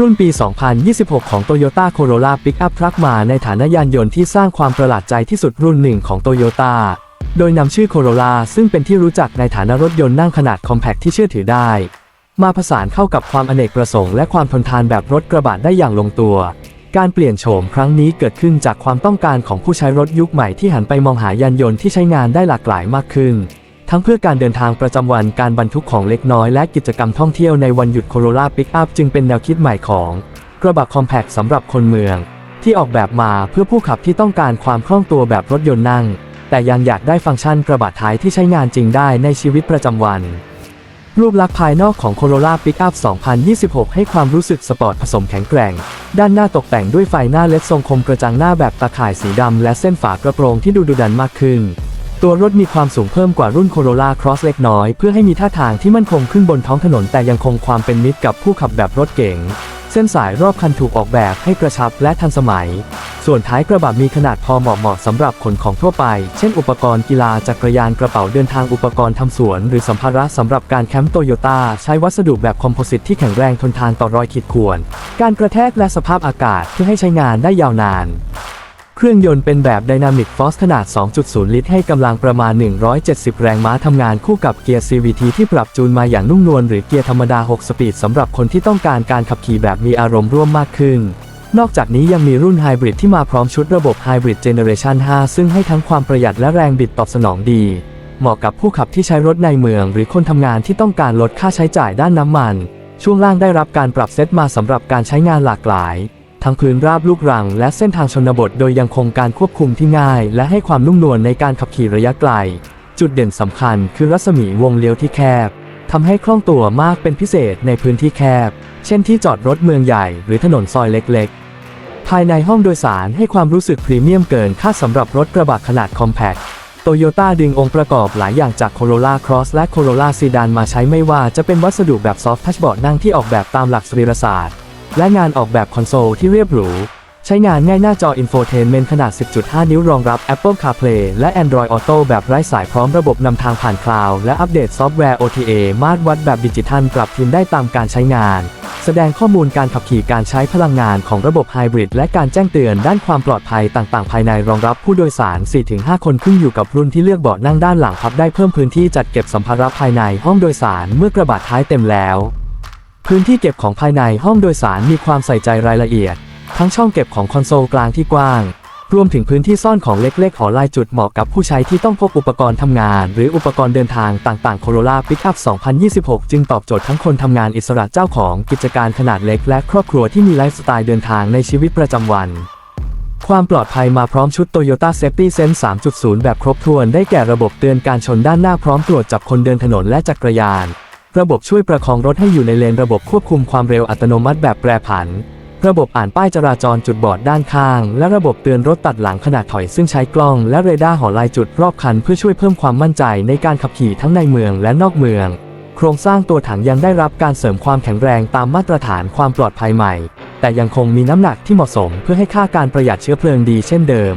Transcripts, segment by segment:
รุ่นปี 2026 ของ Toyota Corolla Pickup Truck มาในฐานะยานยนต์ที่สร้างความประหลาดใจที่สุดรุ่นหนึ่งของ Toyota โดยนำชื่อ Corolla ซึ่งเป็นที่รู้จักในฐานะรถยนต์นั่งขนาดคอมแพคที่เชื่อถือได้ มาผสานเข้ากับความอเนกประสงค์และความทนทานแบบรถกระบะได้อย่างลงตัว การเปลี่ยนโฉมครั้งนี้เกิดขึ้นจากความต้องการของผู้ใช้รถยุคใหม่ที่หันไปมองหายานยนต์ที่ใช้งานได้หลากหลายมากขึ้น ทั้งเพื่อการเดินทางประจำวันการบรรทุกของเล็กน้อยและกิจกรรมท่องเที่ยวในวันหยุด Corolla Pickup จึงเป็นแนวคิดใหม่ของกระบะคอมแพคสำหรับคนเมือง ที่ออกแบบมาเพื่อผู้ขับที่ต้องการความคล่องตัวแบบรถยนต์นั่ง แต่ยังอยากได้ฟังก์ชันกระบะท้ายที่ใช้งานจริงได้ในชีวิตประจำวัน รูปลักษณ์ภายนอกของ Corolla Pickup 2026 ให้ความรู้สึกสปอร์ตผสมแข็งแกร่ง ด้านหน้าตกแต่งด้วยไฟหน้าเล็ดทรงคมกระจังหน้าแบบตาข่ายสีดำและเส้นฝากระโปรงที่ดูดุดันมากขึ้น ตัวรถมีความสูงเพิ่มกว่ารุ่น Corolla Cross เล็กน้อย เพื่อให้มีท่าทางที่มั่นคงขึ้นบนท้องถนนแต่ยังคงความเป็นมิตรกับผู้ขับแบบรถเก๋งเส้นสายรอบคันถูกออกแบบให้กระชับและทันสมัย ส่วนท้ายกระบะมีขนาดพอเหมาะเหมาะสำหรับขนของทั่วไป เช่นอุปกรณ์กีฬาจักรยานกระเป๋าเดินทางอุปกรณ์ทำสวน หรือสัมภาระสำหรับการแคมป์โตโยต้าใช้วัสดุแบบคอมโพสิตที่แข็งแรงทนทานต่อรอยขีดข่วน การกระแทกและสภาพอากาศเพื่อให้ใช้งานได้ยาวนาน เครื่องยนต์เป็นแบบ Dynamic Force ขนาด 2.0 ลิตร ให้กำลังประมาณ 170 แรงม้าทำงานคู่กับเกียร์ CVT ที่ปรับจูนมาอย่างนุ่มนวลหรือเกียร์ธรรมดา 6 สปีดสำหรับคนที่ต้องการการขับขี่แบบมีอารมณ์ร่วมมากขึ้น นอกจากนี้ยังมีรุ่นไฮบริดที่มาพร้อมชุดระบบ Hybrid Generation 5ซึ่งให้ทั้งความประหยัดและแรงบิดตอบสนองดี เหมาะกับผู้ขับที่ใช้รถในเมือง หรือคนทำงานที่ต้องการลดค่าใช้จ่ายด้านน้ำมัน ช่วงล่างได้รับการปรับเซตมาสำหรับการใช้งานหลากหลาย ทั้งพื้นราบลูกรัง และเส้นทางชนบทโดยยังคงการควบคุมที่ง่าย และให้ความนุ่มนวลในการขับขี่ระยะไกล จุดเด่นสำคัญคือรัศมีวงเลี้ยวที่แคบทำให้คล่องตัวมากเป็นพิเศษในพื้นที่แคบ เช่นที่จอดรถเมืองใหญ่หรือถนนซอยเล็กๆ ภายในห้องโดยสารให้ความรู้สึกพรีเมียมเกินคาดสำหรับรถกระบะขนาดคอมแพคโตโยต้าดึงองค์ประกอบหลายอย่างจาก Corolla Cross และ Corolla Sedan มาใช้ไม่ว่าจะเป็นวัสดุแบบซอฟท์ทัชบอร์ดนั่งที่ออกแบบตามหลักสรีรศาสตร์ และงานออกแบบคอนโซลที่เรียบหรู ใช้งานง่ายหน้าจอ Infotainment ขนาด 10.5 นิ้วรองรับ Apple CarPlay และ Android Auto แบบไร้สายพร้อมระบบนำทางผ่านคลาวด์และอัปเดตซอฟต์แวร์ OTA มาตรวัดแบบดิจิทัลปรับทิมได้ตามการใช้งาน แสดงข้อมูลการขับขี่การใช้พลังงานของระบบไฮบริดและการแจ้งเตือนด้านความปลอดภัยต่างๆ ภายในรองรับผู้โดยสาร 4-5 คนขึ้นอยู่กับรุ่นที่เลือกเบาะนั่งด้านหลังพับได้เพิ่มพื้นที่จัดเก็บสัมภาระภายในห้องโดยสารเมื่อกระบะท้ายเต็มแล้ว พื้นที่เก็บของภายในห้องโดยสารมีความใส่ใจรายละเอียด ทั้งช่องเก็บของคอนโซลกลางที่กว้าง รวมถึงพื้นที่ซ่อนของเล็กๆหอลายจุดเหมาะกับผู้ใช้ที่ต้องพกอุปกรณ์ทำงาน หรืออุปกรณ์เดินทางต่างๆ Corolla Pickup 2026 จึงตอบโจทย์ทั้งคนทำงานอิสระเจ้าของกิจการขนาดเล็กและครอบครัวที่มีไลฟ์สไตล์เดินทางในชีวิตประจำวันความปลอดภัยมาพร้อมชุด Toyota Safety Sense 3.0 แบบครบถ้วนได้แก่ระบบเตือนการชนด้านหน้าพร้อมตรวจจับคนเดินถนนและจักรยาน ระบบช่วยประคองรถให้อยู่ในเลนระบบควบคุมความเร็วอัตโนมัติแบบแปรผัน ระบบอ่านป้ายจราจรจุดบอดด้านข้าง และระบบเตือนรถตัดหลังขนาดถอยซึ่งใช้กล้องและเรดาร์หอลายจุดรอบคันเพื่อช่วยเพิ่มความมั่นใจในการขับขี่ทั้งในเมืองและนอกเมือง โครงสร้างตัวถังยังได้รับการเสริมความแข็งแรงตามมาตรฐานความปลอดภัยใหม่ แต่ยังคงมีน้ำหนักที่เหมาะสมเพื่อให้ค่าการประหยัดเชื้อเพลิงดีเช่นเดิม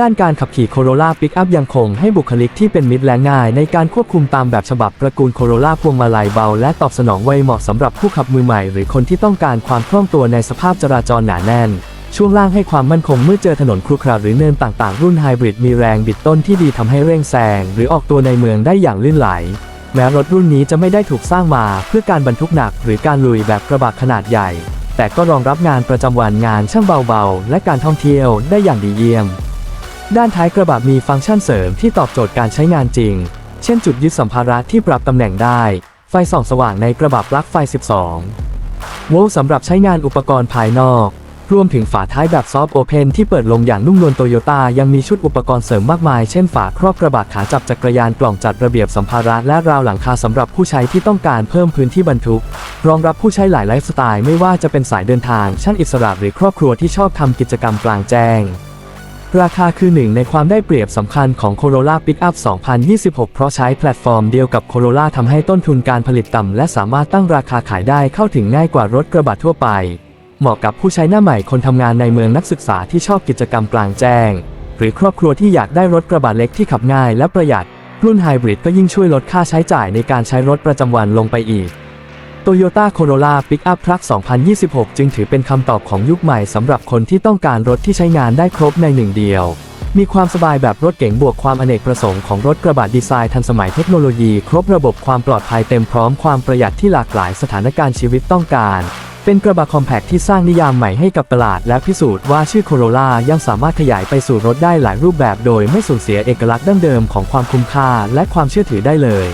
ด้านการขับขี่ Corolla Pickup ยังคงให้บุคลิกที่เป็นมิตรและง่าย ในการควบคุมตามแบบฉบับตระกูล Corolla พวงมาลัยเบา และตอบสนองไวเหมาะสำหรับผู้ขับมือใหม่ หรือคนที่ต้องการความคล่องตัวในสภาพจราจรหนาแน่น ช่วงล่างให้ความมั่นคงเมื่อเจอถนนครุขระหรือเนินต่างๆ รุ่นไฮบริดมีแรงบิดต้นที่ดีทำให้เร่งแซงหรือออกตัวในเมืองได้อย่างลื่นไหล แม้รถรุ่นนี้จะไม่ได้ถูกสร้างมา เพื่อการบรรทุกหนัก หรือการลุยแบบกระบะขนาดใหญ่ แต่ก็รองรับงานประจำวันงานช่างเบาๆ และการท่องเที่ยวได้อย่างดีเยี่ยม ด้านท้ายกระบะมีฟังก์ชันเสริมที่ตอบโจทย์การใช้งานจริง เช่นจุดยึดสัมภาระที่ปรับตำแหน่งได้ ไฟส่องสว่างในกระบะปลั๊กไฟ 12 โวลต์สำหรับใช้งานอุปกรณ์ภายนอก รวมถึงฝาท้ายแบบซอฟต์โอเพนที่เปิดลงอย่างนุ่มนวลโตโยต้ายังมีชุดอุปกรณ์เสริมมากมาย เช่นฝาครอบกระบะขาจับจักรยานกล่องจัดระเบียบสัมภาระและราวหลังคาสำหรับผู้ใช้ที่ต้องการเพิ่มพื้นที่บรรทุก รองรับผู้ใช้หลายไลฟ์สไตล์ไม่ว่าจะเป็นสายเดินทางช่างอิสระหรือครอบครัวที่ชอบทำกิจกรรมกลางแจ้ง ราคาคือหนึ่งในความได้เปรียบสำคัญของ Corolla Pickup 2026 เพราะใช้แพลตฟอร์มเดียวกับ Corolla ทำให้ต้นทุนการผลิตต่ำและสามารถตั้งราคาขายได้เข้าถึงง่ายกว่ารถกระบะทั่วไป เหมาะกับผู้ใช้หน้าใหม่คนทำงานในเมืองนักศึกษาที่ชอบกิจกรรมกลางแจ้ง หรือครอบครัวที่อยากได้รถกระบะเล็กที่ขับง่ายและประหยัดรุ่นไฮบริดก็ยิ่งช่วยลดค่าใช้จ่ายในการใช้รถประจำวันลงไปอีก Toyota Corolla Pickup Truck 2026 จึงถือเป็นคำตอบของยุคใหม่สำหรับคนที่ต้องการรถที่ใช้งานได้ครบในหนึ่งเดียว มีความสบายแบบรถเก๋งบวกความอเนกประสงค์ของรถกระบะดีไซน์ทันสมัยเทคโนโลยี ครบระบบความปลอดภัยเต็มพร้อมความประหยัดที่หลากหลายสถานการณ์ชีวิตต้องการ เป็นกระบะคอมแพคที่สร้างนิยามใหม่ให้กับตลาด และพิสูจน์ว่าชื่อโคโรล่ายังสามารถขยายไปสู่รถได้หลายรูปแบบ โดยไม่สูญเสียเอกลักษณ์ดั้งเดิมของความคุ้มค่า และความเชื่อถือได้เลย